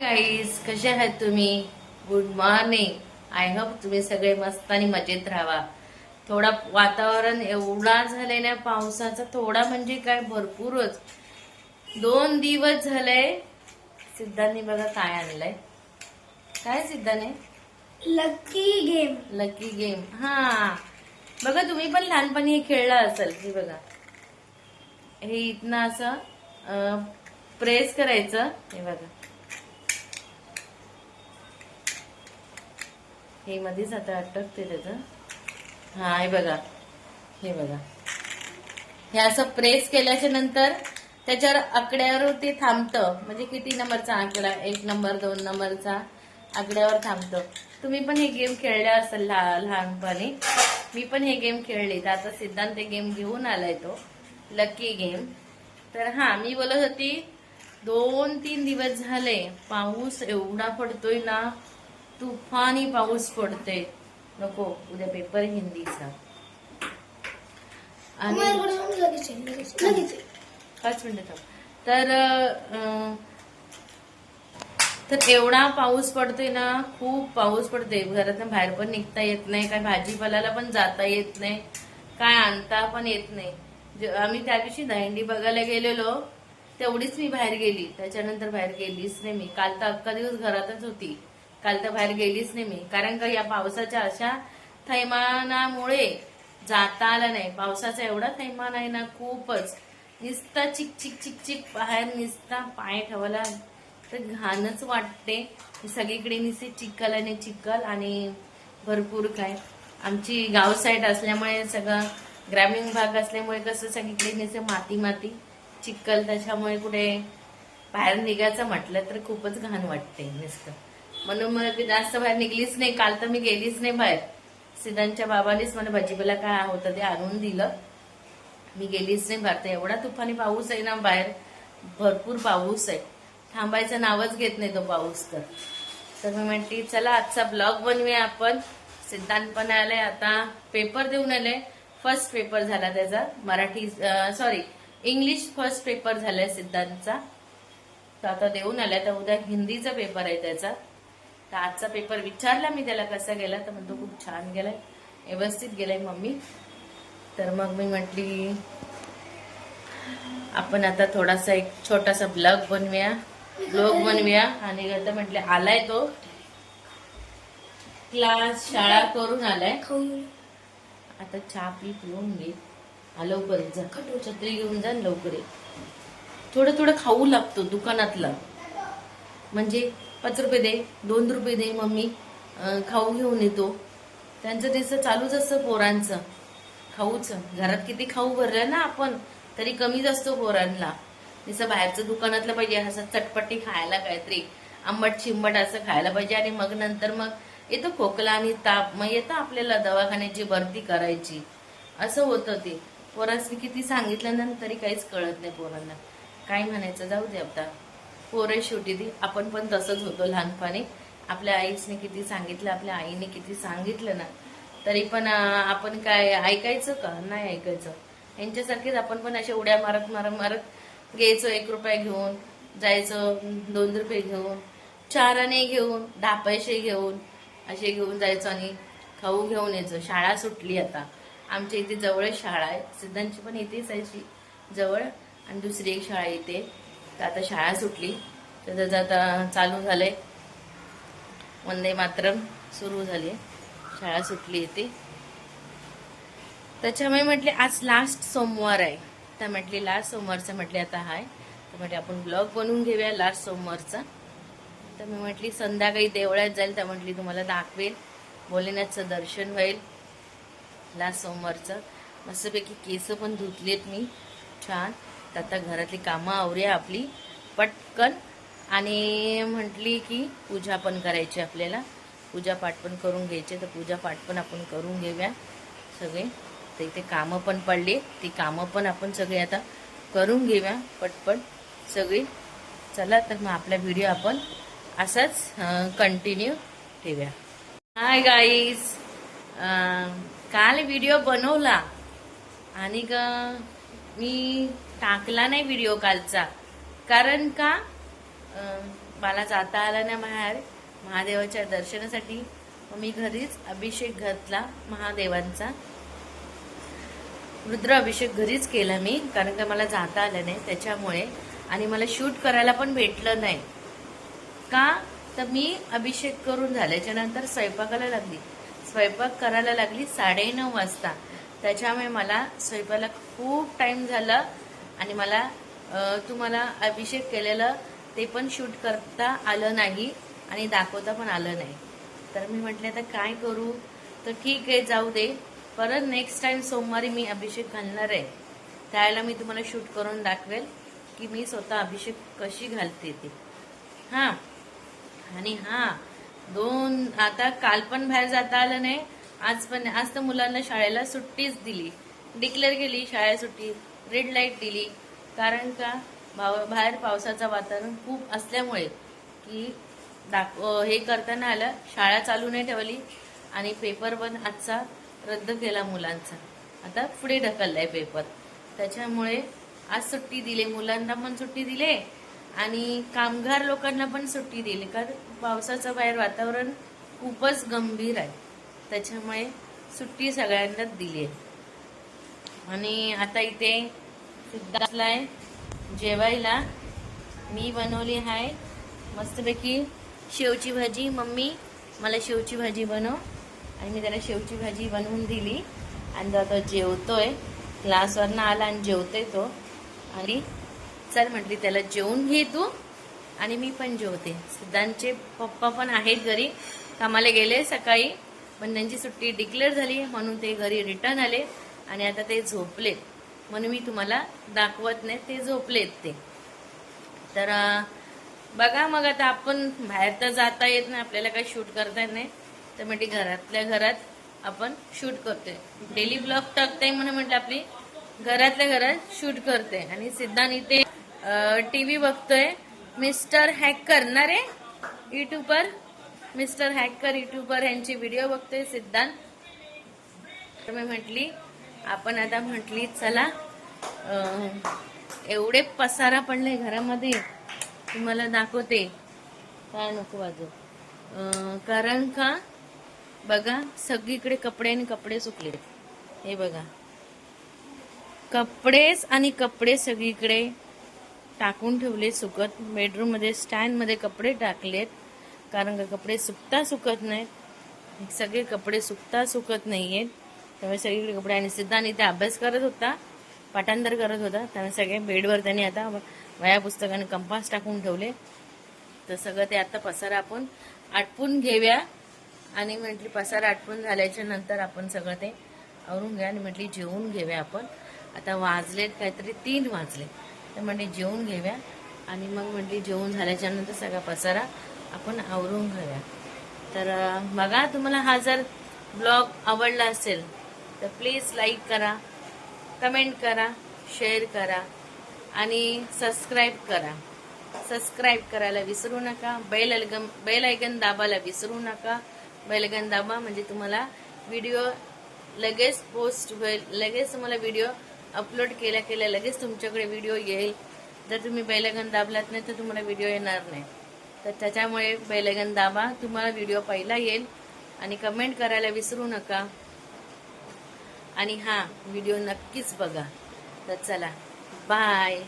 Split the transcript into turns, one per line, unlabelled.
Guys कसे आहात तुम्ही? गुड मॉर्निंग आय होप तुम्ही सगळे मस्त आणि मजेत राहा थोडा वातावरण एवढा झालंय ना पावसाचा थोडा म्हणजे काय भरपूरच. दोन दिवस झालंय. सिद्धांनी बघा काय आणलंय. काय सिद्धाने
लकी गेम
लकी गेम हा. बघा तुम्ही पण लहानपणी हे खेळला असेल हे बघा. हे इथनं असं प्रेस करायचं. हे बघा. हे मध्येच आता अटकते त्याचं. हा हे बघा. हे बघा. हे असं प्रेस केल्याच्यानंतर त्याच्यावर आकड्यावर ते थांबतं. म्हणजे किती नंबरचा आकडा? एक नंबर दोन नंबरचा आकड्यावर थांबतं. तुम्ही पण हे गेम खेळले असेल लहा- लहानपणी. मी पण हे गेम खेळले. तर आता सिद्धांत हे गेम घेऊन आलाय तो. लकी गेम तर हा मी बोलत होती दोन तीन दिवस झाले. पाऊस एवढा पडतोय ना. तुफानी पाऊस पडते नको उद्या पेपर हिंदीचा. आणि
आहे.
पाच मिनिटं. तर अं, तर एवढा पाऊस पडतोय ना खूप पाऊस पडतोय. घरातून बाहेर पण निघता येत नाही काय भाजीपाल्याला पण जाता येत नाही काय आणता पण येत नाही. जे- आम्ही त्या दिवशी दहींडी बघायला गेलेलो तेवढीच मी बाहेर गेली. त्याच्यानंतर बाहेर गेलीच नाही मी. काल तर अख्खा दिवस घरातच होती. काल तर बाहेर गेलीच नाही मी. कारण का या पावसाच्या अशा थैमानामुळे जाता आलं नाही. पावसाचा एवढा थैमान आहे ना खूपच. निसता चिक चिक चिक चिक बाहेर निसता पाय ठेवायला तर घाणच वाटते. सगळीकडे निसे चिखल आणि चिखल आणि भरपूर काय. आमची गाव साईड असल्यामुळे सगळं ग्रामीण भाग असल्यामुळे कसं सगळीकडे निसे माती माती. चिखल त्याच्यामुळे कुठे बाहेर निघायचं म्हटलं तर खूपच घाण वाटते नुसतं. म्हणून मला मी जास्त बाहेर निघलीच नाही. काल तर मी गेलीच नाही बाहेर. सिद्धांच्या बाबानेच मला भाजीपाला काय होतं ते आणून दिलं. मी गेलीच नाही भारत एवढा तुफानी पाऊस आहे ना बाहेर. भरपूर पाऊस आहे. थांबायचं नावच घेत नाही तो पाऊस तर. तर मी म्हटली चला आजचा ब्लॉग बनवूया आपण. सिद्धांत पण आलाय. आता पेपर देऊन आले फर्स्ट पेपर झाला त्याचा. Marathi sorry English first paper झालाय सिद्धांतचा. तर आता देऊन आलाय. तर उद्या हिंदीचा पेपर आहे त्याचा. तर आजचा पेपर विचारला मी त्याला कसा गेला तर म्हणतो खूप छान गेलाय. व्यवस्थित गेलाय मम्मी. तर मग मी म्हटली आपण आता थोडासा एक छोटासा ब्लॉग बनवूया. ब्लॉग बनवूया. आणि आता म्हटले आलाय तो. क्लास शाळा करून आलाय.
खाऊन
आता चहा पी पिऊन घे. हा लवकर ये, जा. छत्री घेऊन जा लवकर थोडं थोडं खाऊ लागतो दुकानातलं. म्हणजे पाच रुपये दे दोन रुपये दे मम्मी. खाऊ घेऊन येतो. त्यांचं तसं चालूच असतं पोरांचं. खाऊच. घरात किती खाऊ भरलं ना आपण तरी कमीच असतो पोरांना तिचं बाहेरचं दुकानातलं पाहिजे असं चटपटी खायला काहीतरी. आंबट चिंबट असं खायला पाहिजे आणि मग नंतर मग येतो खोकला आणि ताप. मग येतं आपल्याला दवाखान्याची भरती करायची. असं होतं ते. पोरांनी किती सांगितलं ना तरी काहीच कळत नाही पोरांना. काय म्हणायचं? जाऊ दे आता. पोरं शेवटी ती. आपण पण तसंच होतो लहानपणी. आपल्या आईने किती सांगितलं आपल्या आईने किती सांगितलं ना. तरी पण आपण काय ऐकायचं का? नाही ऐकायचं. यांच्यासारखेच आपण पण अशा उड्या मारत मारत मारत घ्यायचो एक रुपया घेऊन जायचं दोन रुपये घेऊन चार आणे घेऊन दहा पैसे घेऊन असे घेऊन जायचो आणि खाऊ घेऊन यायचो. शाळा सुटली आता. आमच्या इथे जवळच शाळा आहे. सिद्धांची पण इथेच आहे जवळ. आणि दुसरी एक शाळा इथे. तर आता शाळा सुटली. तर त्याचं आता चालू झालंय. वंदे मातरम सुरू झाली शाळा सुटली ती. त्याच्यामुळे म्हटले आज लास्ट सोमवार आहे. तर म्हटली लास्ट सोमवारचं म्हटले आता हाय. तर म्हटले आपण ब्लॉग बनवून घेऊया लास्ट सोमवारचा. तर मी म्हटली संध्याकाळी देवळात जाईल. तर म्हटली तुम्हाला दाखवेल. भोलेनाथचं दर्शन होईल लास्ट सोमवारचं. मस्तपैकी केस पण धुतलेत मी. छान. तर आता घरातली कामं आवरूया आपली. पटकन. आणि म्हटली की पूजा पण करायची आपल्याला. पूजापाठ पण करून घ्यायचे. तर पूजापाठ पण आपण करून घेऊया सगळे. तर इथे कामं पण पडली. ती कामं पण आपण सगळे आता करून घेऊया पटपट सगळी. चला तर मग आपला व्हिडिओ आपण असाच कंटिन्यू ठेवूया. हाय गाईज काल व्हिडिओ बनवला. आणि ग मी टाकला नाही व्हिडिओ कालचा. कारण का? मला जाता आला नाही बाहेर. महादेवाच्या दर्शनासाठी मी घरीच अभिषेक घातला महादेवांचा. रुद्र अभिषेक घरीच केला मी कारण का मला जाता आलं नाही त्याच्यामुळे. आणि मला शूट करायला पण भेटलं नाही. का? तर मी अभिषेक करून झाल्याच्यानंतर स्वयंपाकाला लागली. स्वयंपाक करायला लागली साडेनऊ वाजता. त्याच्यामुळे मला स्वयंपाला खूप टाइम झाला आणि मला तुम्हाला अभिषेक केलेलं ते पण शूट करता आलं नाही आणि दाखवता पण आलं नाही. तर मी म्हटले आता काय करू? तर ठीक आहे जाऊ दे. परत नेक्स्ट टाइम सोमवारी मी अभिषेक घालणार आहे. त्यावेळेला मी तुम्हाला शूट करून दाखवेल की मी स्वतः अभिषेक कशी घालते ते. हां. आणि हां दोन आता काल पण बाहेर जाता आलं नाही. आज पण आज तर मुलांना शाळेला सुट्टीच दिली. डिक्लेअर केली शाळा सुट्टी. रेड लाइट दिली. कारण का? भाव- बाहेर पावसाचं वातावरण खूप असल्यामुळे की दाख हे करताना आलं शाळा चालू नाही ठेवली आणि पेपर पण आजचा रद्द केला मुलांचा. आता पुढे ढकललाय पेपर त्याच्यामुळे आज सुट्टी दिली. मुलांना पण सुट्टी दिली आणि कामगार लोकांना पण सुट्टी दिली. कारण पावसाचं बाहेर वातावरण खूपच गंभीर आहे. त्याच्यामुळे सुट्टी सगळ्यांनाच दिली आहे आणि आता इथे सिद्धार्थलाय जेवायला. मी बनवली आहे मस्तपैकी शेवची भाजी. मम्मी मला शेवची भाजी बनव. आणि मी त्याला शेवची भाजी बनवून दिली. आणि तो आता जेवतोय. क्लासवरनं आला आणि जेवतोय तो. आणि चल म्हटली त्याला जेवून घे तू. आणि मी पण जेवते. सिद्धांतचे पप्पा पण आहेत घरी. कामाला गेले सकाळी. पण त्यांची सुट्टी डिक्लेअर झाली म्हणून ते घरी रिटर्न आले आणि आता ते झोपलेत. म्हणून मी तुम्हाला दाखवत नाही ते झोपलेत ते. तर बघा मग आता आपण बाहेर तर जाता येत नाही आपल्याला काही शूट करता येत नाही. तर म्हणजे घरातल्या घरात आपण शूट करतोय. डेली ब्लॉग टाकताय म्हणून म्हटलं आपली घरातल्या घरात शूट करते आणि सिद्धांत इथे टी व्ही बघतोय. मिस्टर हॅक करणार आहे युट्यूबर मिस्टर हॅकर युट्यूबर यांची व्हिडिओ बघतोय सिद्धांत. तर मी म्हटली आपण आता म्हटली चला एवढे पसारा पडले घरामध्ये तुम्हाला दाखवते. काय नको वाजव कारण का? बघा सगळीकडे कपडे आणि कपडे सुकले हे बघा. कपडेच आणि कपडे सगळीकडे टाकून ठेवले सुकत. बेडरूममध्ये स्टँडमध्ये कपडे टाकलेत. कारण का कपडे सुकता सुकत नाहीत. सगळे कपडे सुकता सुकत नाही आहेत त्यामुळे सगळीकडे कपडे आणि सिद्धांत इथे अभ्यास करत होता पाठांतर करत होता. त्यामुळे सगळे बेडवर त्यांनी आता वया पुस्तकाने कंपास टाकून ठेवले. तर सगळं ते आता पसारा आपण आटपून घेऊया. आणि म्हटली पसारा आटपून झाल्याच्यानंतर आपण सगळं ते आवरून घ्या आणि म्हटली जेवून घेऊया आपण. आता वाजलेत काहीतरी तीन वाजले. तर म्हटली जेवून घेऊया. आणि मग म्हटली जेवून झाल्याच्यानंतर सगळा पसारा आपण आवरून घेऊया. तर बघा तुम्हाला हा जर ब्लॉग आवडला असेल तर प्लीज लाईक करा कमेंट करा शेअर करा आणि सबस्क्राईब करा. सबस्क्राईब करायला विसरू नका बेल अलगम बेल आयकन दाबायला विसरू नका. बेल आयकन दाबा म्हणजे तुम्हाला व्हिडिओ लगेच पोस्ट होईल लगेच तुम्हाला व्हिडिओ अपलोड केल्या केल्या लगेच तुमच्याकडे व्हिडिओ येईल. जर तुम्ही बेल आयकन दाबलात नाही तर तुम्हाला व्हिडिओ येणार नाही. तर त्याच्यामुळे बेल दाबा तुम्हाला व्हिडिओ पहिला येईल. आणि कमेंट करायला विसरू नका. आणि हा व्हिडिओ नक्कीच बघा. तर चला बाय